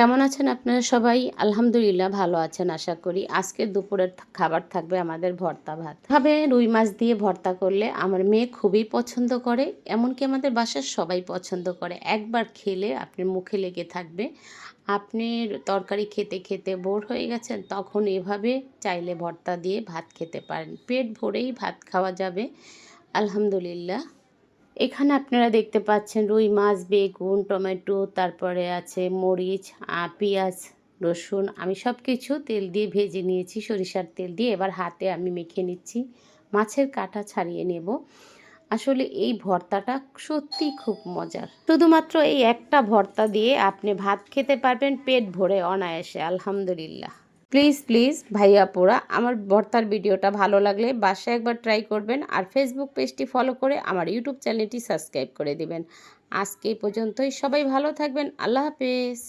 কেমন আছেন আপনারা সবাই? আলহামদুলিল্লাহ ভালো আছেন, আশা করি। আজকে দুপুরের খাবার থাকবে আমাদের ভর্তা ভাত। ভাবে রুই মাছ দিয়ে ভর্তা করলে আমার মেয়ে খুবই পছন্দ করে, এমনকি আমাদের বাসার সবাই পছন্দ করে। একবার খেলে আপনার মুখে লেগে থাকবে। আপনি তরকারি খেতে খেতে বোর হয়ে গেছেন, তখন এভাবে চাইলে ভর্তা দিয়ে ভাত খেতে পারেন। পেট ভরেই ভাত খাওয়া যাবে। আলহামদুলিল্লাহ। এখানে আপনারা দেখতে পাচ্ছেন রুই মাছ, বেগুন, টমেটো, তারপরে আছে মরিচ পেঁয়াজ, রসুন। আমি সব কিছু তেল দিয়ে ভেজে নিয়েছি, সরিষার তেল দিয়ে। এবার হাতে আমি মেখে নিচ্ছি, মাছের কাঁটা ছাড়িয়ে নেব। আসলে এই ভর্তাটা সত্যি খুব মজার। শুধুমাত্র এই একটা ভর্তা দিয়ে আপনি ভাত খেতে পারবেন, পেট ভরে অনায়াসে, আলহামদুলিল্লাহ। প্লিজ প্লিজ, ভাইয়া পোড়া, আমার ভর্তার ভিডিওটা ভালো লাগলে বাসায় একবার ট্রাই করবেন আর ফেসবুক পেজটি ফলো করে আমার ইউটিউব চ্যানেলটি সাবস্ক্রাইব করে দিবেন। আজকে পর্যন্তই, সবাই ভালো থাকবেন, আল্লাহ হাফেজ।